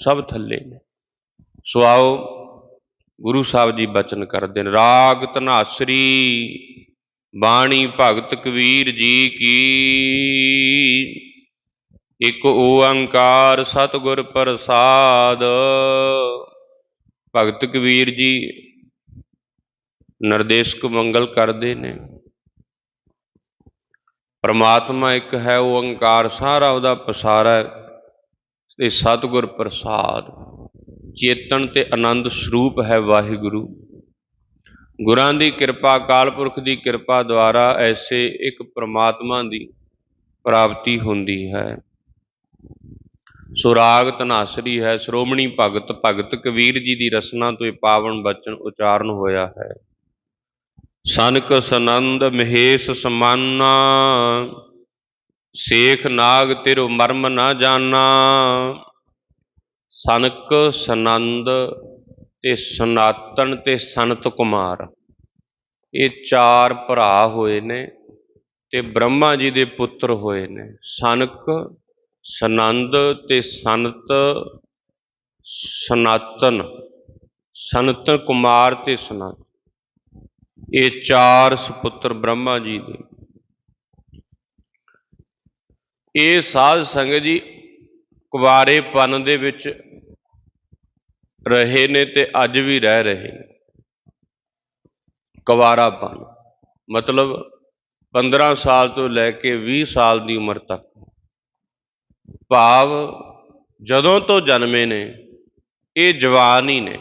ਸਭ ਥੱਲੇ ਨੇ। ਸੋ ਆਓ ਗੁਰੂ ਸਾਹਿਬ ਜੀ ਬਚਨ ਕਰਦੇ ਨੇ, ਰਾਗ ਧਨਾਸਰੀ, ਬਾਣੀ ਭਗਤ ਕਬੀਰ ਜੀ ਕੀ। ਇੱਕ ਓੰਕਾਰ ਸਤਿਗੁਰ ਪ੍ਰਸਾਦ। ਭਗਤ ਕਬੀਰ ਜੀ ਨਿਰਦੇਸ਼ਕ ਮੰਗਲ ਕਰਦੇ ਨੇ। ਪਰਮਾਤਮਾ ਇੱਕ ਹੈ, ਓੰਕਾਰ ਸਾਰਾ ਉਹਦਾ ਪਸਾਰਾ ਹੈ। ਤੇ ਸਤਿਗੁਰ ਪ੍ਰਸਾਦ, ਚੇਤਨ ਤੇ ਆਨੰਦ ਸਰੂਪ ਹੈ ਵਾਹਿਗੁਰੂ। ਗੁਰਾਂ ਦੀ ਕਿਰਪਾ ਅਕਾਲ ਪੁਰਖ ਦੀ ਕਿਰਪਾ ਦੁਆਰਾ ਐਸੇ ਇੱਕ ਪ੍ਰਮਾਤਮਾ ਦੀ ਪ੍ਰਾਪਤੀ ਹੁੰਦੀ ਹੈ। ਸੁਰਾਗ ਤਨਾਸਰੀ ਹੈ, ਸ਼੍ਰੋਮਣੀ ਭਗਤ ਭਗਤ ਕਬੀਰ ਜੀ ਦੀ ਰਸਨਾ ਤੋਂ ਇਹ ਪਾਵਨ ਬਚਨ ਉਚਾਰਨ ਹੋਇਆ ਹੈ। ਸਨਕ ਸਨੰਦ ਮਹੇਸ਼ ਸਮਾਨਾ ਸੇਖ ਨਾਗ ਤੇਰੋ ਮਰਮ ਨਾ ਜਾਣਾ। ਸਨਕ ਸਨੰਦ ਤੇ ਸਨਾਤਨ ਤੇ ਸੰਤ ਕੁਮਾਰ। ਇਹ ਚਾਰ ਭਰਾ ਹੋਏ ਨੇ ਤੇ ਬ੍ਰਹਮਾ ਜੀ ਦੇ ਪੁੱਤਰ ਹੋਏ ਨੇ। ਸਨਕ, ਸਨੰਦ ਤੇ ਸੰਤ, ਸਨਾਤਨ, ਸੰਤ ਕੁਮਾਰ ਤੇ ਸਨਾਤਨ ਇਹ ਚਾਰ ਸੁਪੁੱਤਰ ਬ੍ਰਹਮਾ ਜੀ ਦੇ। ਇਹ ਸਾਧ ਸੰਗਤ ਜੀ ਕੁਵਾਰੇਪਨ ਦੇ ਵਿੱਚ ਰਹੇ ਨੇ ਤੇ ਅੱਜ ਵੀ ਰਹਿ ਰਹੇ ਨੇ। ਕੁਵਾਰਾਪਨ, ਮਤਲਬ 15 ਸਾਲ ਤੋਂ ਲੈ ਕੇ 20 ਸਾਲ ਦੀ ਉਮਰ ਤੱਕ। ਭਾਵ ਜਦੋਂ ਤੋਂ ਜਨਮੇ ਨੇ, ਇਹ ਜਵਾਨ ਹੀ ਨੇ।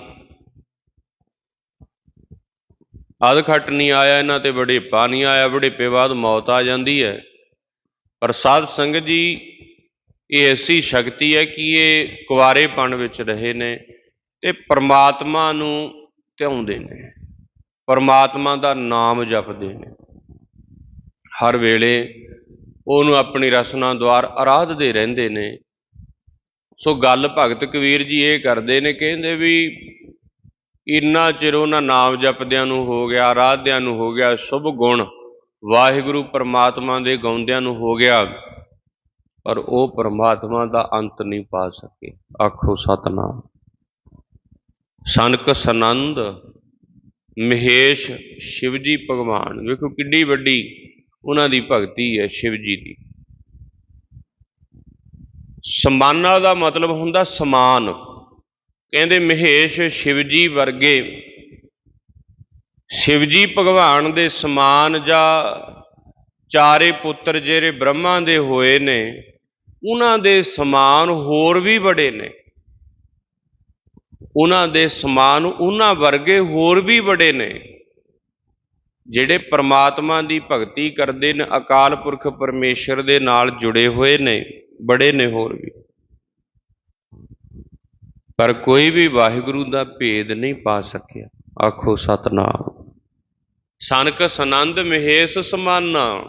ਅਧ ਖੱਟ ਨਹੀਂ ਆਇਆ ਇਹਨਾਂ ਤੇ ਬੜੇਪਾ ਨਹੀਂ ਆਇਆ ਬੜੇਪੇ ਬਾਅਦ ਮੌਤ ਆ ਜਾਂਦੀ ਹੈ। ਪਰ ਸਾਧ ਸੰਗਤ ਜੀ, ਇਹ ਐਸੀ ਸ਼ਕਤੀ ਹੈ ਕਿ ਇਹ ਕੁਵਾਰੇਪਣ ਵਿੱਚ ਰਹੇ ਨੇ ਤੇ ਪ੍ਰਮਾਤਮਾ ਨੂੰ ਧਿਆਉਂਦੇ ਨੇ। ਪਰਮਾਤਮਾ ਦਾ ਨਾਮ ਜਪਦੇ ਨੇ। ਹਰ ਵੇਲੇ ਉਹਨੂੰ ਆਪਣੀ ਰਸਨਾ ਦੁਆਰ ਆਰਾਧਦੇ ਰਹਿੰਦੇ ਨੇ। ਸੋ ਗੱਲ ਭਗਤ ਕਬੀਰ ਜੀ ਇਹ ਕਰਦੇ ਨੇ, ਕਹਿੰਦੇ ਵੀ ਇੰਨਾ ਚਿਰ ਉਹਨਾਂ ਨਾਮ ਜਪਦਿਆਂ ਨੂੰ ਹੋ ਗਿਆ, ਆਰਾਧਿਆਂ ਨੂੰ ਹੋ ਗਿਆ, ਸ਼ੁਭ ਗੁਣ ਵਾਹਿਗੁਰੂ ਪਰਮਾਤਮਾ ਦੇ ਗਾਉਂਦਿਆਂ ਨੂੰ ਹੋ ਗਿਆ, ਪਰ ਉਹ ਪਰਮਾਤਮਾ ਦਾ ਅੰਤ ਨਹੀਂ ਪਾ ਸਕੇ। ਆਖੋ ਸਤਨਾਮ। ਸਨਕ ਸਨੰਦ ਮਹੇਸ਼ ਸ਼ਿਵਜੀ ਭਗਵਾਨ। ਵੇਖੋ ਕਿੱਡੀ ਵੱਡੀ ਉਹਨਾਂ ਦੀ ਭਗਤੀ ਹੈ ਸ਼ਿਵਜੀ ਦੀ। ਸਮਾਨਾ ਦਾ ਮਤਲਬ ਹੁੰਦਾ ਸਮਾਨ। ਕਹਿੰਦੇ ਮਹੇਸ਼ ਸ਼ਿਵਜੀ ਵਰਗੇ ਸ਼ਿਵਜੀ ਭਗਵਾਨ ਦੇ ਸਮਾਨ ਜਾਂ ਚਾਰੇ ਪੁੱਤਰ ਜਿਹੜੇ ਬ੍ਰਹਮਾ ਦੇ ਹੋਏ ਨੇ, ਉਹਨਾਂ ਦੇ ਸਮਾਨ ਹੋਰ ਵੀ ਬੜੇ ਨੇ। ਉਹਨਾਂ ਦੇ ਸਮਾਨ ਉਹਨਾਂ ਵਰਗੇ ਹੋਰ ਵੀ ਬੜੇ ਨੇ, ਜਿਹੜੇ ਪ੍ਰਮਾਤਮਾ ਦੀ ਭਗਤੀ ਕਰਦੇ ਨੇ, ਅਕਾਲ ਪੁਰਖ ਪਰਮੇਸ਼ਰ ਦੇ ਨਾਲ ਜੁੜੇ ਹੋਏ ਨੇ, ਬੜੇ ਨੇ ਹੋਰ ਵੀ। ਪਰ ਕੋਈ ਵੀ ਵਾਹਿਗੁਰੂ ਦਾ ਭੇਦ ਨਹੀਂ ਪਾ ਸਕਿਆ। ਆਖੋ ਸਤਨਾਮ। ਸਨਕ ਸਨੰਦ ਮਹੇਸ਼ ਸਮਾਨਾ,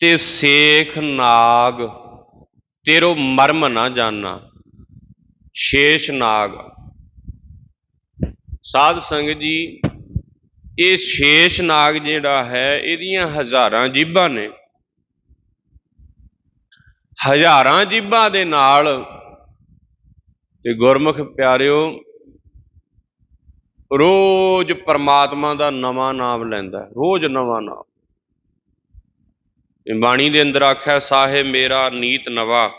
ਤੇ ਸੇਖ ਨਾਗ, ਤੇਰੋ ਮਰਮ ਨਾ ਜਾਣਾ ਸ਼ੇਸ਼ ਨਾਗ। ਸਾਧ ਸੰਗਤ ਜੀ, ਇਹ ਸ਼ੇਸ਼ ਨਾਗ ਜਿਹੜਾ ਹੈ, ਇਹਦੀਆਂ ਹਜ਼ਾਰਾਂ ਜੀਬਾਂ ਨੇ। ਹਜ਼ਾਰਾਂ ਜੀਬਾਂ ਦੇ ਨਾਲ, ਤੇ ਗੁਰਮੁਖ ਪਿਆਰਿਓ ਰੋਜ਼ ਪਰਮਾਤਮਾ ਦਾ ਨਵਾਂ ਨਾਮ ਲੈਂਦਾ ਰੋਜ਼ ਨਵਾਂ ਨਾਮ। ਇਹ ਬਾਣੀ ਦੇ ਅੰਦਰ ਆਖਿਆ ਸਾਹਿਬ ਮੇਰਾ ਨੀਤ ਨਵਾ।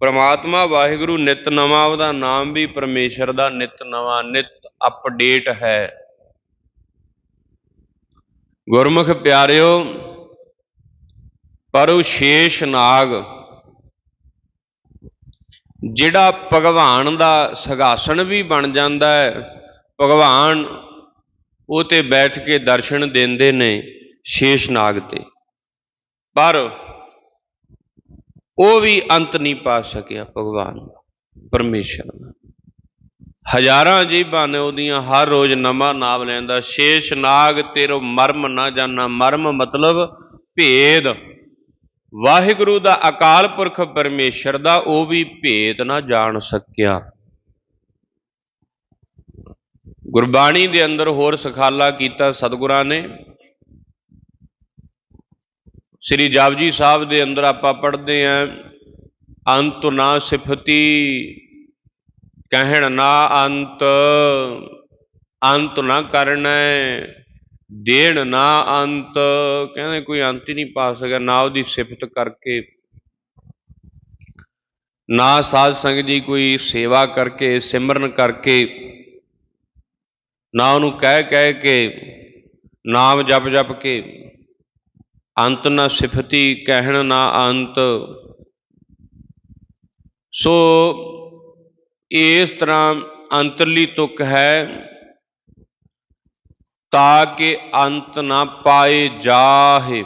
ਪਰਮਾਤਮਾ ਵਾਹਿਗੁਰੂ ਨਿਤ ਨਵਾਂ, ਉਹਦਾ ਨਾਮ ਵੀ ਪਰਮੇਸ਼ਰ ਦਾ ਨਿਤ ਨਵਾਂ, ਨਿਤ ਅਪਡੇਟ ਹੈ। ਗੁਰਮੁਖ ਪਿਆਰਿਓ ਪਰ ਸ਼ੇਸ਼ ਨਾਗ ਜਿਹੜਾ ਭਗਵਾਨ ਦਾ ਸਗਾਸਣ ਵੀ ਬਣ ਜਾਂਦਾ ਹੈ, ਭਗਵਾਨ ਉਹ ਤੇ ਬੈਠ ਕੇ ਦਰਸ਼ਨ ਦਿੰਦੇ ਨੇ ਸ਼ੇਸ਼ ਨਾਗ ਤੇ। ਪਰ ਉਹ ਵੀ ਅੰਤ ਨਹੀਂ ਪਾ ਸਕਿਆ ਭਗਵਾਨ ਦਾ, ਪਰਮੇਸ਼ਰ ਦਾ। ਹਜ਼ਾਰਾਂ ਜੀਬਾਂ ਨੇ ਉਹਦੀਆਂ, ਹਰ ਰੋਜ਼ ਨਵਾਂ ਨਾਮ ਲੈਂਦਾ, ਸ਼ੇਸ਼ ਨਾਗ ਤੇਰੋ ਮਰਮ ਨਾ ਜਾਣਾ ਮਰਮ ਮਤਲਬ ਭੇਦ। ਵਾਹਿਗੁਰੂ ਦਾ ਅਕਾਲ ਪੁਰਖ ਪਰਮੇਸ਼ਰ ਦਾ ਉਹ ਵੀ ਭੇਤ ਨਾ ਜਾਣ ਸਕਿਆ। ਗੁਰਬਾਣੀ ਦੇ ਅੰਦਰ ਹੋਰ ਸਖਾਲਾ ਕੀਤਾ ਸਤਿਗੁਰਾਂ ਨੇ। ਸ੍ਰੀ ਜਪਜੀ ਸਾਹਿਬ ਦੇ ਅੰਦਰ ਆਪਾਂ ਪੜ੍ਹਦੇ ਆਂ, ਅੰਤ ਨਾ ਸਿਫਤੀ, ਕਹਿਣ ਨਾ ਅੰਤ ਅੰਤ ਨਾ ਕਰਨੈ। ਦੇਣ ਨਾ ਅੰਤ, ਕਹਿੰਦੇ ਕੋਈ ਅੰਤ ਹੀ ਨਹੀਂ ਪਾ ਸਕਿਆ, ਨਾ ਉਹਦੀ ਸਿਫਤ ਕਰਕੇ। ਨਾ ਸਾਧ ਸੰਗਤ ਜੀ ਕੋਈ ਸੇਵਾ ਕਰਕੇ, ਸਿਮਰਨ ਕਰਕੇ, ਨਾ ਉਹਨੂੰ ਕਹਿ ਕਹਿ ਕੇ, ਨਾਮ ਜਪ ਜਪ ਕੇ, ਅੰਤ ਨਾ ਸਿਫਤੀ, ਕਹਿਣ ਨਾ ਅੰਤ। ਸੋ ਇਸ ਤਰ੍ਹਾਂ ਅੰਤਰਲੀ ਤੁਕ ਹੈ। ਤਾਂ ਕਿ ਅੰਤ ਨਾ ਪਾਏ ਜਾਹੇ।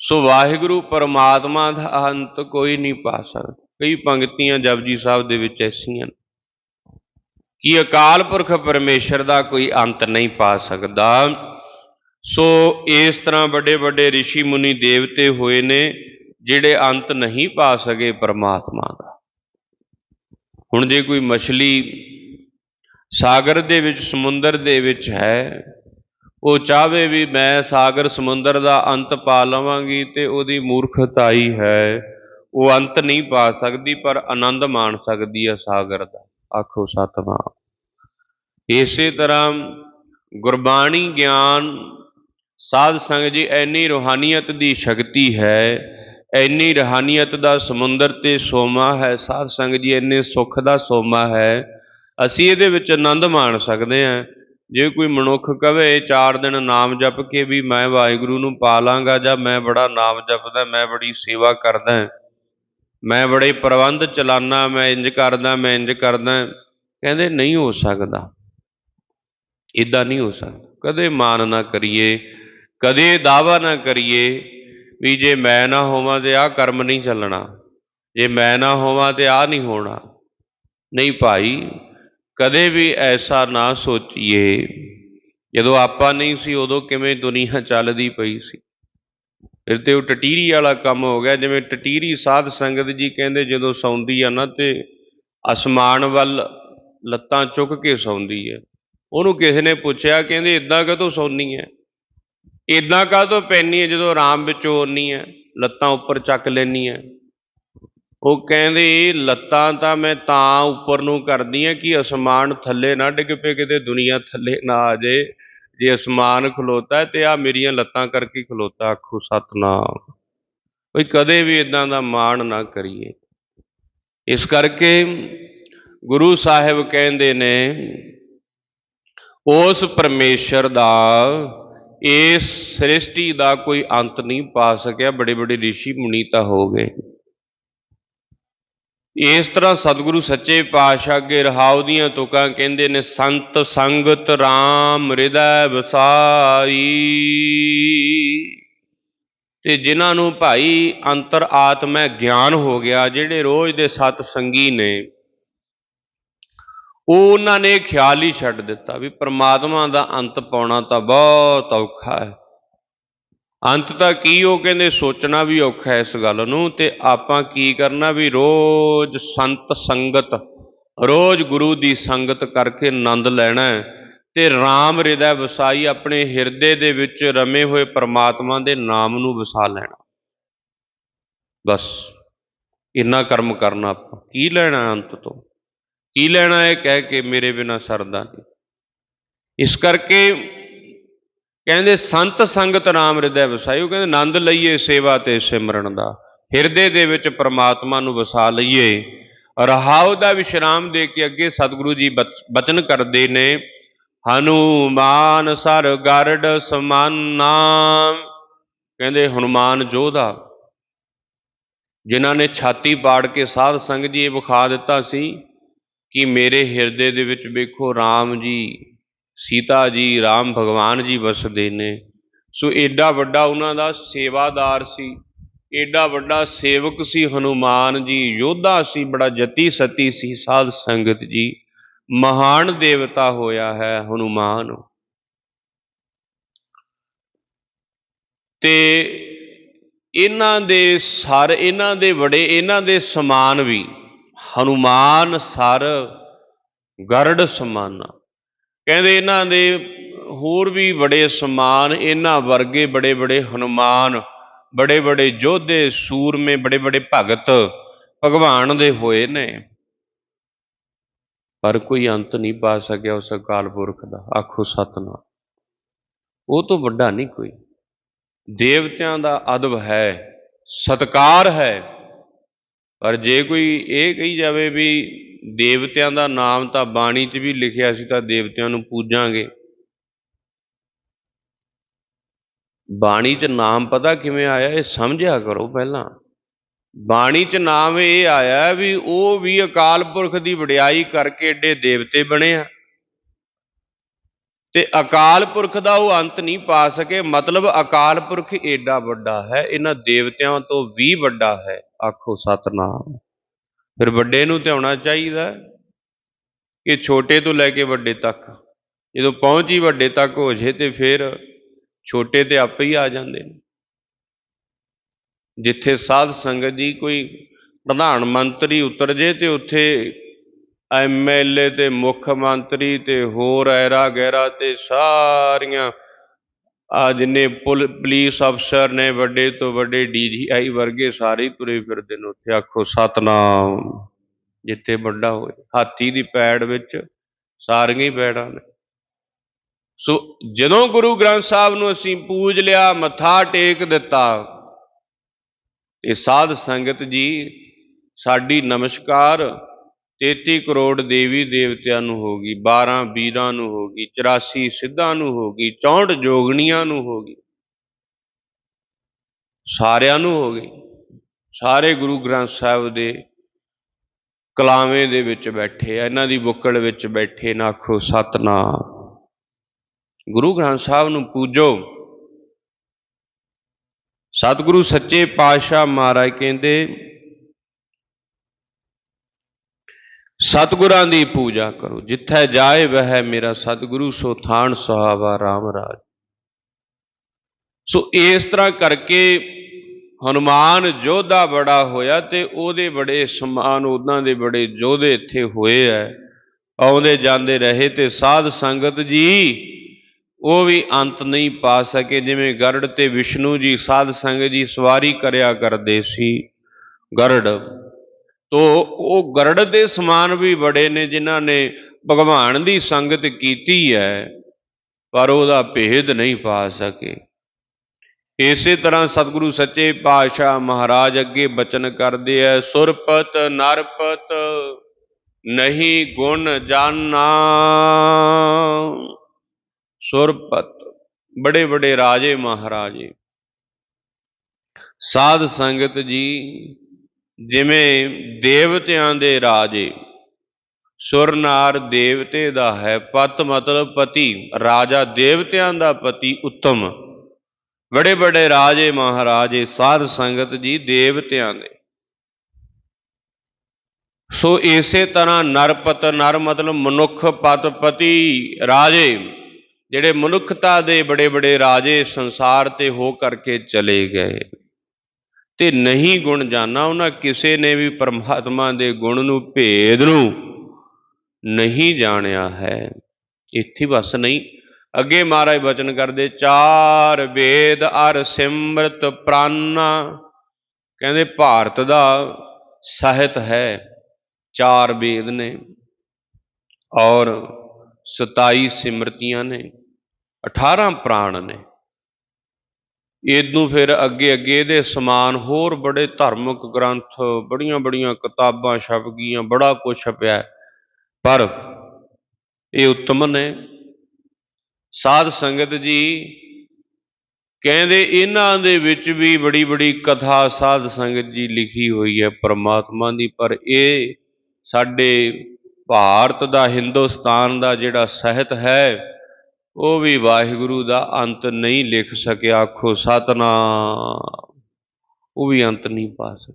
ਸੋ ਵਾਹਿਗੁਰੂ ਪਰਮਾਤਮਾ ਦਾ ਅੰਤ ਕੋਈ ਨਹੀਂ ਪਾ ਸਕਦਾ। ਕਈ ਪੰਕਤੀਆਂ ਜਪਜੀ ਸਾਹਿਬ ਦੇ ਵਿੱਚ ਐਸੀਆਂ ਕਿ ਅਕਾਲ ਪੁਰਖ ਪਰਮੇਸ਼ਰ ਦਾ ਕੋਈ ਅੰਤ ਨਹੀਂ ਪਾ ਸਕਦਾ। ਸੋ ਇਸ ਤਰ੍ਹਾਂ ਵੱਡੇ ਵੱਡੇ ઋષਿ ਮੁਨੀ ਦੇਵਤੇ ਹੋਏ ਨੇ, ਜਿਹੜੇ ਅੰਤ ਨਹੀਂ ਪਾ ਸਕੇ ਪਰਮਾਤਮਾ ਦਾ। ਹੁਣ ਜੇ ਕੋਈ ਮਛਲੀ ਸਾਗਰ ਦੇ ਵਿੱਚ, ਸਮੁੰਦਰ ਦੇ ਵਿੱਚ ਹੈ। ਉਹ ਚਾਹਵੇ ਵੀ ਮੈਂ ਸਾਗਰ, ਸਮੁੰਦਰ ਦਾ ਅੰਤ ਪਾ ਲਵਾਂਗੀ ਤੇ ਉਹਦੀ ਮੂਰਖਤਾਈ ਹੈ। ਉਹ ਅੰਤ ਨਹੀਂ ਪਾ ਸਕਦੀ, ਪਰ ਆਨੰਦ ਮਾਣ ਸਕਦੀ ਹੈ ਸਾਗਰ ਦਾ। ਆਖੋ ਸਤਨਾਮ। ਇਸੇ ਤਰ੍ਹਾਂ ਗੁਰਬਾਣੀ ਗਿਆਨ, ਸਾਧ ਸੰਗਤ ਜੀ ਐਨੀ ਰੋਹਾਨੀਅਤ ਦੀ ਸ਼ਕਤੀ ਹੈ ਐਨੀ ਰੋਹਾਨੀਅਤ ਦਾ ਸਮੁੰਦਰ ਤੇ ਸੋਮਾ ਹੈ, ਸਾਧ ਸੰਗਤ ਜੀ ਐਨੇ ਸੁੱਖ ਦਾ ਸੋਮਾ ਹੈ ਅਸੀਂ ਇਹਦੇ ਵਿੱਚ ਆਨੰਦ ਮਾਣ ਸਕਦੇ ਹਾਂ। ਜੇ ਕੋਈ ਮਨੁੱਖ ਕਵੇ ਚਾਰ ਦਿਨ ਨਾਮ ਜਪ ਕੇ ਵੀ ਮੈਂ ਵਾਹਿਗੁਰੂ ਨੂੰ ਪਾ ਲਾਂਗਾ ਜਾਂ ਮੈਂ ਬੜਾ ਨਾਮ ਜਪਦਾ, ਮੈਂ ਬੜੀ ਸੇਵਾ ਕਰਦਾ, ਮੈਂ ਬੜੇ ਪ੍ਰਬੰਧ ਚਲਾਨਾ, ਮੈਂ ਇੰਜ ਕਰਦਾ, ਮੈਂ ਇੰਜ ਕਰਦਾ, ਕਹਿੰਦੇ ਨਹੀਂ ਹੋ ਸਕਦਾ। ਇਦਾਂ ਨਹੀਂ ਹੋ ਸਕਦਾ। ਕਦੇ ਮਾਨ ਨਾ ਕਰੀਏ, ਕਦੇ ਦਾਵਾ ਨਾ ਕਰੀਏ ਵੀ ਜੇ ਮੈਂ ਨਾ ਹੋਵਾਂ ਤੇ ਆਹ ਕਰਮ ਨਹੀਂ ਚੱਲਣਾ, ਜੇ ਮੈਂ ਨਾ ਹੋਵਾਂ ਤੇ ਆਹ ਨਹੀਂ ਹੋਣਾ। ਨਹੀਂ ਭਾਈ ਕਦੇ ਵੀ ਐਸਾ ਨਾ ਸੋਚੀਏ। ਜਦੋਂ ਆਪਾਂ ਨਹੀਂ ਸੀ, ਉਦੋਂ ਕਿਵੇਂ ਦੁਨੀਆ ਚੱਲਦੀ ਪਈ ਸੀ। ਫਿਰ ਤੇ ਉਹ ਟਟੀਰੀ ਵਾਲਾ ਕੰਮ ਹੋ ਗਿਆ, ਜਿਵੇਂ ਟਟੀਰੀ ਸਾਧ ਸੰਗਤ ਜੀ ਕਹਿੰਦੇ, ਜਦੋਂ ਸੌਂਦੀ ਆ ਨਾ ਤੇ ਅਸਮਾਨ ਵੱਲ ਲੱਤਾਂ ਚੁੱਕ ਕੇ ਸੌਂਦੀ ਹੈ ਉਹਨੂੰ ਕਿਸੇ ਨੇ ਪੁੱਛਿਆ, ਕਹਿੰਦੇ ਇਦਾਂ ਕਾਹਤੋਂ ਸੌਂਦੀ ਹੈ ਇਦਾਂ ਕਾਹਤੋਂ ਪੈਣੀ ਹੈ ਜਦੋਂ ਆਰਾਮ ਵਿੱਚੋਂ ਆਉਣੀ ਹੈ ਲੱਤਾਂ ਉੱਪਰ ਚੱਕ ਲੈਣੀ ਹੈ ਉਹ ਕਹਿੰਦੇ, ਲੱਤਾਂ ਤਾਂ ਮੈਂ ਤਾਂ ਉੱਪਰ ਨੂੰ ਕਰਦੀ ਆ ਕਿ ਅਸਮਾਨ ਥੱਲੇ ਨਾ ਡਿੱਗ ਪਏ, ਕਿਤੇ ਦੁਨੀਆ ਥੱਲੇ ਨਾ ਆ ਜੇ। ਜੇ ਅਸਮਾਨ ਖਲੋਤਾ ਤੇ ਆ ਮੇਰੀਆਂ ਲੱਤਾਂ ਕਰਕੇ ਖਲੋਤਾ, ਆਖੋ, ਸਤਨਾਮ। ਕੋਈ ਕਦੇ ਵੀ ਇਦਾਂ ਦਾ ਮਾਣ ਨਾ ਕਰੀਏ। ਇਸ ਕਰਕੇ ਗੁਰੂ ਸਾਹਿਬ ਕਹਿੰਦੇ ਨੇ, ਉਸ ਪਰਮੇਸ਼ਰ ਦਾ, ਇਸ ਸ੍ਰਿਸ਼ਟੀ ਦਾ ਕੋਈ ਅੰਤ ਨਹੀਂ ਪਾ ਸਕਿਆ। ਬੜੇ ਬੜੇ ઋષਿ ਮੁਨੀ ਤਾਂ ਹੋ ਗਏ। ਇਸ ਤਰ੍ਹਾਂ ਸਤਿਗੁਰੂ ਸੱਚੇ ਪਾਤਸ਼ਾਹ ਅੱਗੇ ਰਹਾਉ ਦੀਆਂ ਤੁਕਾਂ ਕਹਿੰਦੇ ਨੇ, ਸੰਤ ਸੰਗਤ RAM ਹਿਰਦੈ ਵਸਾਈ। ਤੇ ਜਿਨ੍ਹਾਂ ਨੂੰ ਭਾਈ ਅੰਤਰ ਆਤਮਾ ਗਿਆਨ ਹੋ ਗਿਆ, ਜਿਹੜੇ ਰੋਜ਼ ਦੇ ਸਤ ਸੰਗੀ ਨੇ, ਉਹ ਉਹਨਾਂ ਨੇ ਖਿਆਲ ਹੀ ਛੱਡ ਦਿੱਤਾ ਵੀ ਪ੍ਰਮਾਤਮਾ ਦਾ ਅੰਤ ਪਾਉਣਾ ਤਾਂ ਬਹੁਤ ਔਖਾ ਹੈ। ਅੰਤ ਤਾਂ ਕੀ ਉਹ ਕਹਿੰਦੇ ਸੋਚਣਾ ਵੀ ਔਖਾ ਇਸ ਗੱਲ ਨੂੰ ਤੇ ਆਪਾਂ ਕੀ ਕਰਨਾ ਵੀ ਰੋਜ਼ ਸੰਤ ਸੰਗਤ, ਰੋਜ਼ ਗੁਰੂ ਦੀ ਸੰਗਤ ਕਰਕੇ ਆਨੰਦ ਲੈਣਾ ਤੇ RAM ਹਿਰਦੈ ਵਸਾਈ ਆਪਣੇ ਹਿਰਦੇ ਦੇ ਵਿੱਚ ਰਮੇ ਹੋਏ ਪਰਮਾਤਮਾ ਦੇ ਨਾਮ ਨੂੰ ਵਸਾ ਲੈਣਾ। ਬਸ ਇੰਨਾ ਕਰਮ ਕਰਨਾ ਆਪਾਂ। ਕੀ ਲੈਣਾ ਅੰਤ ਤੋਂ? ਕੀ ਲੈਣਾ ਹੈ ਕਹਿ ਕੇ ਮੇਰੇ ਬਿਨਾ ਸਰਦਾ ਨਹੀਂ। ਇਸ ਕਰਕੇ ਕਹਿੰਦੇ ਸੰਤ ਸੰਗਤ ਨਾਮ ਹਿਰਦੈ ਵਸਾਈ। ਉਹ ਕਹਿੰਦੇ ਆਨੰਦ ਲਈਏ ਸੇਵਾ ਤੇ ਸਿਮਰਨ ਦਾ। ਹਿਰਦੇ ਦੇ ਵਿੱਚ ਪ੍ਰਮਾਤਮਾ ਨੂੰ ਵਸਾ ਲਈਏ। ਰਹਾਉ ਦਾ ਵਿਸ਼ਰਾਮ ਦੇ ਕੇ ਅੱਗੇ ਸਤਿਗੁਰੂ ਜੀ ਬਚਨ ਕਰਦੇ ਨੇ। ਹਨੂਮਾਨ ਸਰ ਗਰੜ ਸਮਾਨਾ। ਕਹਿੰਦੇ, ਹਨੂਮਾਨ ਜੋਧਾ ਜਿਨ੍ਹਾਂ ਨੇ ਛਾਤੀ ਪਾੜ ਕੇ ਸਾਧ ਸੰਗਤ ਜੀ ਇਹ ਵਿਖਾ ਦਿੱਤਾ ਸੀ ਕਿ ਮੇਰੇ ਹਿਰਦੇ ਦੇ ਵਿੱਚ ਵੇਖੋ RAM ਜੀ ਸੀਤਾ ਜੀ RAM ਭਗਵਾਨ ਜੀ ਵਸਦੇ ਨੇ। ਸੋ ਐਡਾ ਵੱਡਾ ਉਹਨਾਂ ਦਾ ਸੇਵਾਦਾਰ ਸੀ। ਐਡਾ ਵੱਡਾ ਸੇਵਕ ਸੀ ਹਨੂਮਾਨ ਜੀ, ਯੋਧਾ ਸੀ, ਬੜਾ ਜਤੀ ਸਤੀ ਸੀ ਸਾਧ ਸੰਗਤ ਜੀ। ਮਹਾਨ ਦੇਵਤਾ ਹੋਇਆ ਹੈ ਹਨੂਮਾਨ। ਤੇ ਇਹਨਾਂ ਦੇ ਸਰ, ਇਹਨਾਂ ਦੇ ਵੜੇ, ਇਹਨਾਂ ਦੇ ਸਮਾਨ ਵੀ ਹਨੂਮਾਨ ਸਰ, ਗਰੜ ਸਮਾਨਾ। ਕਹਿੰਦੇ ਇਹਨਾਂ ਦੇ ਹੋਰ ਵੀ ਬੜੇ ਸਮਾਨ, ਇਹਨਾਂ ਵਰਗੇ ਬੜੇ ਬੜੇ ਹਨੂਮਾਨ, ਬੜੇ ਬੜੇ ਯੋਧੇ, ਸੂਰਮੇ, ਬੜੇ ਬੜੇ ਭਗਤ ਭਗਵਾਨ ਦੇ ਹੋਏ ਨੇ। ਪਰ ਕੋਈ ਅੰਤ ਨਹੀਂ ਪਾ ਸਕਿਆ ਉਸ ਅਕਾਲ ਪੁਰਖ ਦਾ, ਆਖੋ ਸਤਨਾਮ। ਉਹ ਤੋਂ ਵੱਡਾ ਨਹੀਂ ਕੋਈ। ਦੇਵਤਿਆਂ ਦਾ ਅਦਬ ਹੈ, ਸਤਕਾਰ ਹੈ। ਪਰ ਜੇ ਕੋਈ ਇਹ ਕਹੀ ਜਾਵੇ ਵੀ ਦੇਵਤਿਆਂ ਦਾ ਨਾਮ ਤਾਂ ਬਾਣੀ 'ਚ ਵੀ ਲਿਖਿਆ ਸੀ, ਤਾਂ ਦੇਵਤਿਆਂ ਨੂੰ ਪੂਜਾਂਗੇ। ਬਾਣੀ 'ਚ ਨਾਮ ਪਤਾ ਕਿਵੇਂ ਆਇਆ? ਇਹ ਸਮਝਿਆ ਕਰੋ ਪਹਿਲਾਂ। ਬਾਣੀ 'ਚ ਨਾਮ ਇਹ ਆਇਆ ਵੀ ਉਹ ਵੀ ਅਕਾਲ ਪੁਰਖ ਦੀ ਵਡਿਆਈ ਕਰਕੇ ਏਡੇ ਦੇਵਤੇ ਬਣੇ ਆ। ਤੇ ਅਕਾਲ ਪੁਰਖ ਦਾ ਉਹ ਅੰਤ ਨਹੀਂ ਪਾ ਸਕੇ। ਮਤਲਬ ਅਕਾਲ ਪੁਰਖ ਏਡਾ ਵੱਡਾ ਹੈ, ਇਹਨਾਂ ਦੇਵਤਿਆਂ ਤੋਂ ਵੀ ਵੱਡਾ ਹੈ। ਆਖੋ ਸਤਨਾਮ। ਫਿਰ ਵੱਡੇ ਨੂੰ ਧਿਆਉਣਾ ਚਾਹੀਦਾ ਕਿ ਛੋਟੇ ਤੋਂ ਲੈ ਕੇ ਵੱਡੇ ਤੱਕ। ਜਦੋਂ ਪਹੁੰਚ ਹੀ ਵੱਡੇ ਤੱਕ ਹੋ ਜੇ ਤੇ ਫਿਰ ਛੋਟੇ ਤੇ ਆਪੇ ਹੀ ਆ ਜਾਂਦੇ ਨੇ। ਜਿੱਥੇ ਸਾਧ ਸੰਗਤ ਜੀ ਕੋਈ ਪ੍ਰਧਾਨ ਮੰਤਰੀ ਉਤਰ ਜੇ ਤੇ ਉੱਥੇ ਐਮਐਲਏ ਤੇ ਮੁੱਖ ਮੰਤਰੀ ਤੇ ਹੋਰ ਐਰਾ ਗੈਰਾ ਤੇ ਸਾਰੀਆਂ ਆ ਜਿੰਨੇ ਪੁਲ ਪੁਲਿਸ ਅਫਸਰ ਨੇ ਵੱਡੇ ਤੋਂ ਵੱਡੇ ਡੀਜੀਆਈ ਵਰਗੇ ਸਾਰੇ ਤੁਰੇ ਫਿਰਦੇ ਨੇ ਉੱਥੇ। ਆਖੋ ਸਤਨਾਮ, ਜਿੱਥੇ ਵੱਡਾ ਹੋਏ। ਹਾਥੀ ਦੀ ਪੈੜ ਵਿੱਚ ਸਾਰੀਆਂ ਹੀ ਪੈੜਾਂ ਨੇ। ਸੋ ਜਦੋਂ ਗੁਰੂ ਗ੍ਰੰਥ ਸਾਹਿਬ ਨੂੰ ਅਸੀਂ ਪੂਜ ਲਿਆ, ਮੱਥਾ ਟੇਕ ਦਿੱਤਾ, ਇਹ ਸਾਧ ਸੰਗਤ ਜੀ, ਸਾਡੀ ਨਮਸਕਾਰ 33 ਕਰੋੜ ਦੇਵੀ ਦੇਵਤਿਆਂ ਨੂੰ ਹੋਗੀ 12 ਵੀਰਾਂ ਨੂੰ ਹੋਗੀ 84 ਸਿੱਧਾਂ ਨੂੰ ਹੋਗੀ 64 ਜੋਗਣੀਆਂ ਨੂੰ ਹੋਗੀ ਸਾਰਿਆਂ ਨੂੰ ਹੋ ਗਈ। ਸਾਰੇ ਗੁਰੂ ਗ੍ਰੰਥ ਸਾਹਿਬ ਦੇ ਕਲਾਵੇਂ ਦੇ ਵਿੱਚ ਬੈਠੇ ਆ, ਇਹਨਾਂ ਦੀ ਬੁੱਕਲ ਵਿੱਚ ਬੈਠੇ ਨਾ, ਆਖੋ ਸਤਨਾਮ। ਗੁਰੂ ਗ੍ਰੰਥ ਸਾਹਿਬ ਨੂੰ ਪੂਜੋ। ਸਤਿਗੁਰੂ ਸੱਚੇ ਪਾਤਸ਼ਾਹ ਮਹਾਰਾਜ ਕਹਿੰਦੇ ਸਤਿਗੁਰਾਂ ਦੀ ਪੂਜਾ ਕਰੋ। ਜਿੱਥੇ ਜਾਏ ਵਹਿ ਮੇਰਾ ਸਤਿਗੁਰੂ, ਸੋ ਥਾਨ ਸੁਹਾਵਾ RAM ਰਾਜ। ਸੋ ਇਸ ਤਰ੍ਹਾਂ ਕਰਕੇ ਹਨੂਮਾਨ ਯੋਧਾ ਬੜਾ ਹੋਇਆ ਤੇ ਉਹਦੇ ਬੜੇ ਸਮਾਨ ਉਹਨਾਂ ਦੇ ਬੜੇ ਯੋਧੇ ਇੱਥੇ ਹੋਏ ਐ। ਆਉਂਦੇ ਜਾਂਦੇ ਰਹੇ ਤੇ ਸਾਧ ਸੰਗਤ ਜੀ, ਉਹ ਵੀ ਅੰਤ ਨਹੀਂ ਪਾ ਸਕੇ। ਜਿਵੇਂ ਗਰੜ ਤੇ ਵਿਸ਼ਨੂੰ ਜੀ, ਸਾਧ ਸੰਗਤ ਜੀ ਸਵਾਰੀ ਕਰਿਆ ਕਰਦੇ ਸੀ। ਗਰੜ ਤੋ ਉਹ ਗਰੜ ਦੇ ਸਮਾਨ ਵੀ ਬੜੇ ਨੇ ਜਿਨ੍ਹਾਂ ਨੇ ਭਗਵਾਨ ਦੀ ਸੰਗਤ ਕੀਤੀ ਹੈ, ਪਰ ਉਹਦਾ ਭੇਦ ਨਹੀਂ ਪਾ ਸਕੇ। ਇਸੇ ਤਰ੍ਹਾਂ ਸਤਿਗੁਰੂ ਸੱਚੇ ਪਾਤਸ਼ਾਹ ਮਹਾਰਾਜ ਅੱਗੇ ਬਚਨ ਕਰਦੇ ਐ, ਸੁਰਪਤ, ਨਰਪਤ, ਨਹੀਂ ਗੁਣ ਜਾਣਾ ਸੁਰਪਤ, ਬੜੇ ਬੜੇ ਰਾਜੇ ਮਹਾਰਾਜੇ। ਸਾਧ ਸੰਗਤ ਜੀ ਜਿਵੇਂ ਦੇਵਤਿਆਂ ਦੇ ਰਾਜੇ, ਸੁਰਨਾਰ ਦੇਵਤੇ ਦਾ ਹੈ ਪਤ ਮਤਲਬ ਪਤੀ, ਰਾਜਾ ਦੇਵਤਿਆਂ ਦਾ ਪਤੀ ਉੱਤਮ। ਬੜੇ ਬੜੇ ਰਾਜੇ, ਮਹਾਰਾਜੇ, ਸਾਧ ਸੰਗਤ ਜੀ ਦੇਵਤਿਆਂ ਦੇ। ਸੋ ਇਸੇ ਤਰ੍ਹਾਂ ਨਰਪਤ, ਨਰ ਮਤਲਬ ਮਨੁੱਖ, ਪਤ ਪਤੀ, ਰਾਜੇ, ਜਿਹੜੇ ਮਨੁੱਖਤਾ ਦੇ ਬੜੇ ਬੜੇ ਰਾਜੇ ਸੰਸਾਰ ਤੇ ਹੋ ਕਰਕੇ ਚਲੇ ਗਏ। ਤੇ ਨਹੀਂ ਗੁਣ ਜਾਣਾ ਉਹਨਾਂ ਕਿਸੇ ਨੇ ਵੀ ਪਰਮਾਤਮਾ ਦੇ ਗੁਣ ਨੂੰ, ਭੇਦ ਨੂੰ ਨਹੀਂ ਜਾਣਿਆ ਹੈ। ਇੱਥੇ ਬਸ ਨਹੀਂ। ਅੱਗੇ ਮਹਾਰਾਜ ਬਚਨ ਕਰਦੇ, ਚਾਰ ਵੇਦ ਅਰ ਸਿਮਰਤ ਪ੍ਰਾਨਾ। ਕਹਿੰਦੇ, ਭਾਰਤ ਦਾ ਸਾਹਿਤ ਹੈ, ਚਾਰ ਵੇਦ ਨੇ ਔਰ 27 ਸਿਮਰਤੀਆਂ ਨੇ 18 ਪ੍ਰਾਣ ਨੇ। ਇਹਨੂੰ ਫਿਰ ਅੱਗੇ ਅੱਗੇ ਇਹਦੇ ਸਮਾਨ ਹੋਰ ਬੜੇ ਧਾਰਮਿਕ ਗ੍ਰੰਥ ਬੜੀਆਂ ਬੜੀਆਂ ਕਿਤਾਬਾਂ ਛਪ ਗਈਆਂ, ਬੜਾ ਕੁਝ ਛਪਿਆ ਪਰ ਇਹ ਉੱਤਮ ਨੇ ਸਾਧ ਸੰਗਤ ਜੀ ਕਹਿੰਦੇ ਇਹਨਾਂ ਦੇ ਵਿੱਚ ਵੀ ਬੜੀ ਬੜੀ ਕਥਾ ਸਾਧ ਸੰਗਤ ਜੀ ਲਿਖੀ ਹੋਈ ਹੈ ਪ੍ਰਮਾਤਮਾ ਦੀ, ਪਰ ਇਹ ਸਾਡੇ ਭਾਰਤ ਦਾ, ਹਿੰਦੁਸਤਾਨ ਦਾ ਜਿਹੜਾ ਸਾਹਿਤ ਹੈ ਉਹ ਵੀ ਵਾਹਿਗੁਰੂ ਦਾ ਅੰਤ ਨਹੀਂ ਲਿਖ ਸਕਿਆ, ਆਖੋ ਸਤਨਾਮ। ਉਹ ਵੀ ਅੰਤ ਨਹੀਂ ਪਾ ਸਕਿਆ।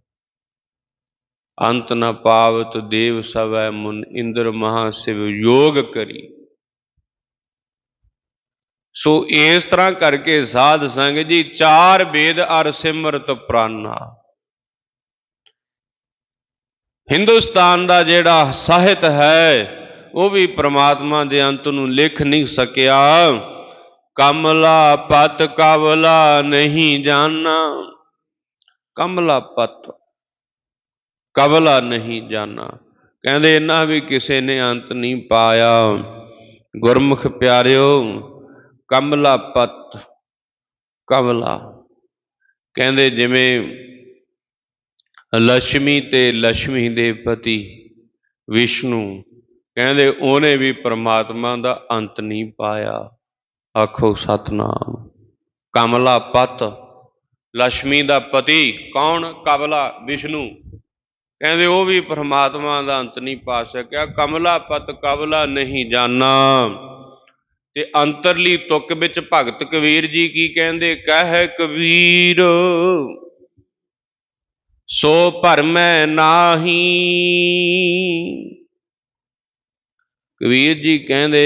ਅੰਤ ਨਾ ਪਾਵਤ ਦੇਵ ਸਵੈ ਮੁਨ ਇੰਦਰ ਮਹਾ ਸਿਵ ਯੋਗ ਕਰੀ। ਸੋ ਇਸ ਤਰ੍ਹਾਂ ਕਰਕੇ ਸਾਧ ਸੰਗ ਜੀ ਚਾਰ ਵੇਦ ਅਰ ਸਿਮਰਤ ਪ੍ਰਾਨਾ। ਹਿੰਦੁਸਤਾਨ ਦਾ ਜਿਹੜਾ ਸਾਹਿਤ ਹੈ ਉਹ ਵੀ ਪ੍ਰਮਾਤਮਾ ਦੇ ਅੰਤ ਨੂੰ ਲਿਖ ਨਹੀਂ ਸਕਿਆ। ਕਮਲਾ ਪਤ ਕਵਲਾ ਨਹੀਂ ਜਾਣਾ। ਕਮਲਾ ਪਤ ਕਵਲਾ ਨਹੀਂ ਜਾਣਾ। ਕਹਿੰਦੇ ਇਹਨਾਂ ਵੀ ਕਿਸੇ ਨੇ ਅੰਤ ਨਹੀਂ ਪਾਇਆ। ਗੁਰਮੁਖ ਪਿਆਰਿਓ, ਕਮਲਾ ਪਤ ਕਮਲਾ ਕਹਿੰਦੇ ਜਿਵੇਂ ਲక్ష్ਮੀ ਤੇ ਲక్ష్ਮੀ ਦੇ ਪਤੀ ਵਿਸ਼ਨੂੰ ਕਹਿੰਦੇ ਉਹਨੇ ਵੀ ਪ੍ਰਮਾਤਮਾ ਦਾ ਅੰਤ ਨਹੀਂ ਪਾਇਆ। ਆਖੋ ਸਤਨਾਮ। ਕਮਲਾ ਪਤ ਲక్ష్ਮੀ ਦਾ ਪਤੀ, ਕੌਣ? ਕਬਲਾ ਵਿਸ਼ਨੂੰ। ਕਹਿੰਦੇ ਉਹ ਵੀ ਪ੍ਰਮਾਤਮਾ ਦਾ ਅੰਤ ਨਹੀਂ ਪਾ ਸਕਿਆ। ਕਮਲਾ ਪਤ ਕਬਲਾ ਨਹੀਂ ਜਾਣਾ। ਤੇ ਅੰਤਰਲੀ ਤੁਕ ਵਿੱਚ ਭਗਤ ਕਬੀਰ ਜੀ ਕੀ ਕਹਿੰਦੇ? ਕਹਿ ਕਬੀਰ, ਸੋ ਭਰਮੈ ਨਾਹੀ। ਕਬੀਰ ਜੀ ਕਹਿੰਦੇ,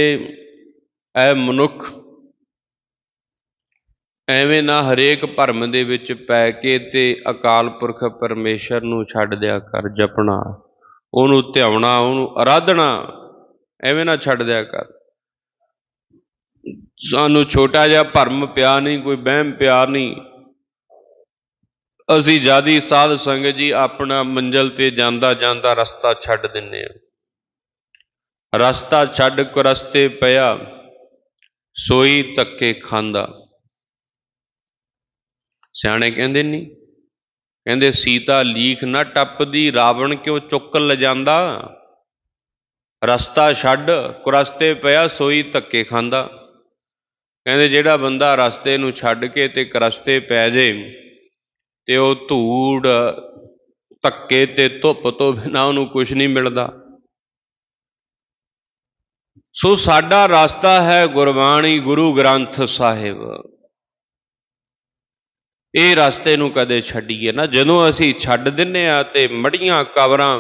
ਐ ਮਨੁੱਖ ਐਵੇਂ ਨਾ ਹਰੇਕ ਭਰਮ ਦੇ ਵਿੱਚ ਪੈ ਕੇ ਤੇ ਅਕਾਲ ਪੁਰਖ ਪਰਮੇਸ਼ਰ ਨੂੰ ਛੱਡ ਦਿਆ ਕਰ, ਜਪਣਾ, ਉਹਨੂੰ ਧਿਆਉਣਾ, ਉਹਨੂੰ ਆਰਾਧਣਾ ਐਵੇਂ ਨਾ ਛੱਡ ਦਿਆ ਕਰ। ਸਾਨੂੰ ਛੋਟਾ ਜਿਹਾ ਭਰਮ ਪਿਆ ਨਹੀਂ, ਕੋਈ ਵਹਿਮ ਪਿਆ ਨਹੀਂ। ਅਸੀਂ ਜਿਆਦੀ ਸਾਧ ਸੰਗਤ ਜੀ ਆਪਣਾ ਮੰਜ਼ਲ ਤੇ ਜਾਂਦਾ ਜਾਂਦਾ ਰਸਤਾ ਛੱਡ ਦਿੰਨੇ ਆ। ਰਸਤਾ ਛੱਡ ਕੁਰਸਤੇ ਪਿਆ, ਸੋਈ ਧੱਕੇ ਖਾਂਦਾ। ਸਿਆਣੇ ਕਹਿੰਦੇ ਨਹੀਂ ਕਹਿੰਦੇ, ਸੀਤਾ ਲੀਖ ਨਾ ਟੱਪਦੀ, ਰਾਵਣ ਕਿਉਂ ਚੁੱਕ ਲਿਜਾਂਦਾ? ਰਸਤਾ ਛੱਡ ਕੁਰਸਤੇ ਪਿਆ, ਸੋਈ ਧੱਕੇ ਖਾਂਦਾ। ਕਹਿੰਦੇ, ਜਿਹੜਾ ਬੰਦਾ ਰਸਤੇ ਨੂੰ ਛੱਡ ਕੇ ਤੇ ਕਰਸਤੇ ਪੈ ਜੇ ਤੇ ਉਹ ਧੂੜ ਧੱਕੇ ਤੇ ਧੁੱਪ ਤੋਂ ਬਿਨਾਂ ਉਹਨੂੰ ਕੁਝ ਨਹੀਂ ਮਿਲਦਾ। ਸੋ ਸਾਡਾ ਰਸਤਾ ਹੈ ਗੁਰਬਾਣੀ ਗੁਰੂ ਗ੍ਰੰਥ ਸਾਹਿਬ। ਇਹ ਰਸਤੇ ਨੂੰ ਕਦੇ ਛੱਡੀਏ ਨਾ। ਜਦੋਂ ਅਸੀਂ ਛੱਡ ਦਿੰਨੇ ਆ ਤੇ ਮੜੀਆਂ ਕਬਰਾਂ,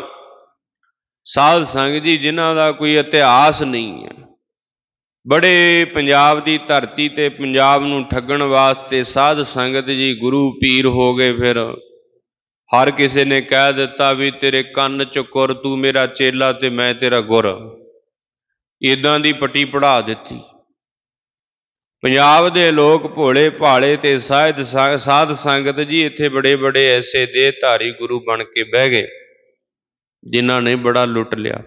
ਸਾਧ ਸੰਗ ਜੀ, ਜਿਨ੍ਹਾਂ ਦਾ ਕੋਈ ਇਤਿਹਾਸ ਨਹੀਂ ਹੈ, ਬੜੇ ਪੰਜਾਬ ਦੀ ਧਰਤੀ ਤੇ ਪੰਜਾਬ ਨੂੰ ਠੱਗਣ ਵਾਸਤੇ ਸਾਧ ਸੰਗਤ ਜੀ ਗੁਰੂ ਪੀਰ ਹੋ ਗਏ ਫਿਰ। ਹਰ ਕਿਸੇ ਨੇ ਕਹਿ ਦਿੱਤਾ ਵੀ ਤੇਰੇ ਕੰਨ ਚ ਕੁਰ ਤੂੰ ਮੇਰਾ ਚੇਲਾ ਤੇ ਮੈਂ ਤੇਰਾ ਗੁਰ। ਇਦਾਂ ਦੀ ਪੱਟੀ ਪੜਾ ਦਿੱਤੀ। ਪੰਜਾਬ ਦੇ ਲੋਕ ਭੋਲੇ ਭਾਲੇ ਤੇ ਸਾਧ ਸਾਧ ਸੰਗਤ ਜੀ ਇੱਥੇ ਬੜੇ ਬੜੇ ਐਸੇ ਦੇਹ ਧਾਰੀ ਗੁਰੂ ਬਣ ਕੇ ਬਹਿ ਗਏ, ਜਿਨ੍ਹਾਂ ਨੇ ਬੜਾ ਲੁੱਟ ਲਿਆ।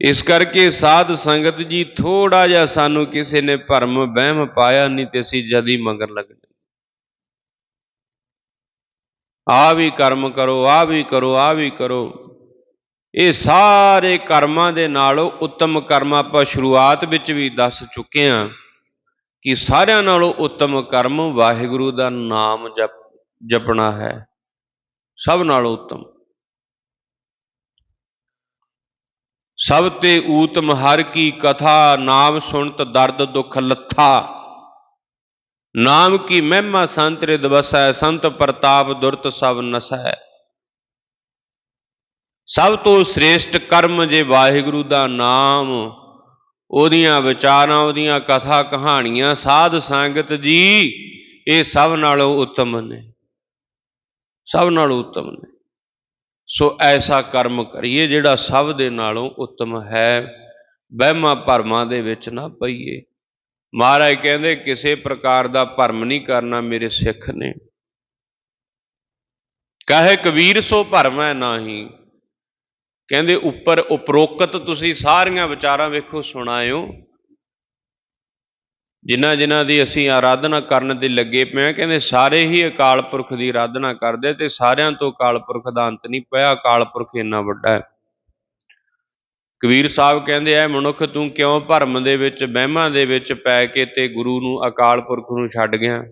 ਇਸ ਕਰਕੇ ਸਾਧ ਸੰਗਤ ਜੀ ਥੋੜਾ ਜਿਹਾ ਸਾਨੂੰ ਕਿਸੇ ਨੇ ਭਰਮ ਵਹਿਮ ਪਾਇਆ ਨਹੀਂ ਤੇ ਅਸੀਂ ਜਦੀ ਮੰਗਣ ਲੱਗ ਜਾਂਦੇ ਆ ਵੀ ਕਰਮ ਕਰੋ ਆ ਵੀ ਕਰੋ ਆ ਵੀ ਕਰੋ। ਇਹ ਸਾਰੇ ਕਰਮਾਂ ਦੇ ਨਾਲੋਂ ਉੱਤਮ ਕਰਮ ਆਪਾਂ ਸ਼ੁਰੂਆਤ ਵਿੱਚ ਵੀ ਦੱਸ ਚੁੱਕੇ ਹਾਂ ਕਿ ਸਾਰਿਆਂ ਨਾਲੋਂ ਉੱਤਮ ਕਰਮ ਵਾਹਿਗੁਰੂ ਦਾ ਨਾਮ ਜਪ, ਜਪਣਾ ਹੈ। ਸਭ ਨਾਲੋਂ ਉੱਤਮ। ਸਭ ਤੇ ਊਤਮ ਹਰ ਕੀ ਕਥਾ, ਨਾਮ ਸੁਣਤ ਦਰਦ ਦੁਖ ਲੱਥਾ। ਨਾਮ ਕੀ ਮਹਿਮਾ ਸੰਤ ਰਿਦ ਵਸੈ ਸੰਤ ਪ੍ਰਤਾਪ ਦੁਰਤ ਸਭ ਨਸੈ। ਸਭ ਤੋਂ ਸ੍ਰੇਸ਼ਟ ਕਰਮ ਜੇ ਵਾਹਿਗੁਰੂ ਦਾ ਨਾਮ, ਉਹਦੀਆਂ ਵਿਚਾਰਾਂ, ਉਹਦੀਆਂ ਕਥਾ ਕਹਾਣੀਆਂ, ਸਾਧ ਸੰਗਤ ਜੀ, ਇਹ ਸਭ ਨਾਲੋਂ ਉੱਤਮ ਨੇ। ਸਭ ਨਾਲੋਂ ਉੱਤਮ ਨੇ। ਸੋ ਐਸਾ ਕਰਮ ਕਰੀਏ ਜਿਹੜਾ ਸਭ ਦੇ ਨਾਲੋਂ ਉੱਤਮ ਹੈ। ਵਹਿਮਾਂ ਭਰਮਾਂ ਦੇ ਵਿੱਚ ਨਾ ਪਈਏ। ਮਹਾਰਾਜ ਕਹਿੰਦੇ, ਕਿਸੇ ਪ੍ਰਕਾਰ ਦਾ ਭਰਮ ਨਹੀਂ ਕਰਨਾ ਮੇਰੇ ਸਿੱਖ ਨੇ। ਕਹੇ ਕਬੀਰ, ਸੋ ਭਰਮ ਭਰਮੈ ਨਾਹੀ। ਕਹਿੰਦੇ, ਉੱਪਰ ਉਪਰੋਕਤ ਤੁਸੀਂ ਸਾਰੀਆਂ ਵਿਚਾਰਾਂ ਵੇਖੋ, ਸੁਣਾਇਓ। ਜਿਨ੍ਹਾਂ ਜਿਨ੍ਹਾਂ ਦੀ ਅਸੀਂ ਆਰਾਧਨਾ ਕਰਨ ਦੇ ਲੱਗੇ ਪਏ ਹਾਂ, ਕਹਿੰਦੇ, ਸਾਰੇ ਹੀ ਅਕਾਲ ਪੁਰਖ ਦੀ ਆਰਾਧਨਾ ਕਰਦੇ ਤੇ ਸਾਰਿਆਂ ਤੋਂ ਅਕਾਲ ਪੁਰਖ ਦਾ ਅੰਤ ਨਹੀਂ ਪਿਆ ਅਕਾਲ ਪੁਰਖ ਇੰਨਾ ਵੱਡਾ ਹੈ। ਕਬੀਰ ਸਾਹਿਬ ਕਹਿੰਦੇ, ਐ ਮਨੁੱਖ ਤੂੰ ਕਿਉਂ ਭਰਮ ਦੇ ਵਿੱਚ, ਵਹਿਮਾਂ ਦੇ ਵਿੱਚ ਪੈ ਕੇ ਤੇ ਗੁਰੂ ਨੂੰ ਅਕਾਲ ਪੁਰਖ ਨੂੰ ਛੱਡ ਗਿਆ?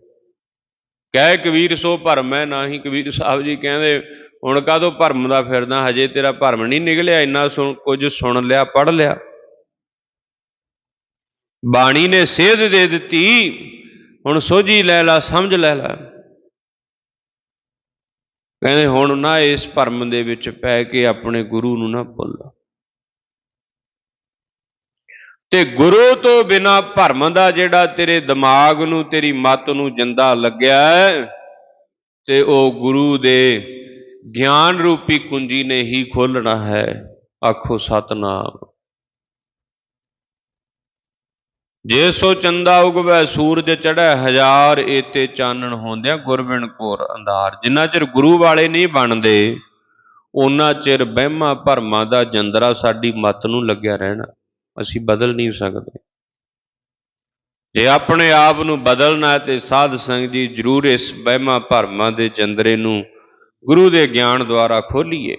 ਕਹਿ ਕਬੀਰ, ਸੋ ਭਰਮ ਹੈ ਨਾ ਹੀ? ਕਬੀਰ ਸਾਹਿਬ ਜੀ ਕਹਿੰਦੇ ਹੁਣ ਕਾਹਦੋਂ ਭਰਮ ਦਾ ਫਿਰਦਾ? ਹਜੇ ਤੇਰਾ ਭਰਮ ਨਹੀਂ ਨਿਕਲਿਆ, ਇੰਨਾ ਸੁਣ, ਕੁਝ ਸੁਣ ਲਿਆ ਪੜ ਲਿਆ। ਬਾਣੀ ਨੇ ਸੇਧ ਦੇ ਦਿੱਤੀ, ਹੁਣ ਸੋਝੀ ਲੈ ਲਾ, ਸਮਝ ਲੈ ਲਾ। ਕਹਿੰਦੇ ਹੁਣ ਨਾ ਇਸ ਭਰਮ ਦੇ ਵਿੱਚ ਪੈ ਕੇ ਆਪਣੇ ਗੁਰੂ ਨੂੰ ਨਾ ਭੁੱਲ। ਤੇ ਗੁਰੂ ਤੋਂ ਬਿਨਾ ਭਰਮ ਦਾ ਜਿਹੜਾ ਤੇਰੇ ਦਿਮਾਗ ਨੂੰ, ਤੇਰੀ ਮਤ ਨੂੰ ਜਿੰਦਾ ਲੱਗਿਆ ਤੇ ਉਹ ਗੁਰੂ ਦੇ ਗਿਆਨ ਰੂਪੀ ਕੁੰਜੀ ਨੇ ਹੀ ਖੋਲਣਾ ਹੈ, ਆਖੋ ਸਤਨਾਮ। ਜੇ ਸੋ ਚੰਦਾ ਉਗਵੇ, ਸੂਰਜ ਚੜ੍ਹੈ ਹਜ਼ਾਰ, ਏਤੇ ਚਾਨਣ ਹੁੰਦਿਆਂ ਗੁਰਬਿਨ ਕੋਰ ਅੰਧਾਰ। ਜਿੰਨਾ ਚਿਰ ਗੁਰੂ ਵਾਲੇ ਨਹੀਂ ਬਣਦੇ ਉਹਨਾਂ ਚਿਰ ਵਹਿਮਾਂ ਭਰਮਾਂ ਦਾ ਜੰਦਰਾ ਸਾਡੀ ਮੱਤ ਨੂੰ ਲੱਗਿਆ ਰਹਿਣਾ। ਅਸੀਂ ਬਦਲ ਨਹੀਂ ਸਕਦੇ। ਜੇ ਆਪਣੇ ਆਪ ਨੂੰ ਬਦਲਣਾ ਤੇ ਸਾਧ ਸੰਗਤ ਜੀ ਜ਼ਰੂਰ ਇਸ ਵਹਿਮਾਂ ਭਰਮਾਂ ਦੇ ਜੰਦਰੇ ਨੂੰ ਗੁਰੂ ਦੇ ਗਿਆਨ ਦੁਆਰਾ ਖੋਲੀਏ।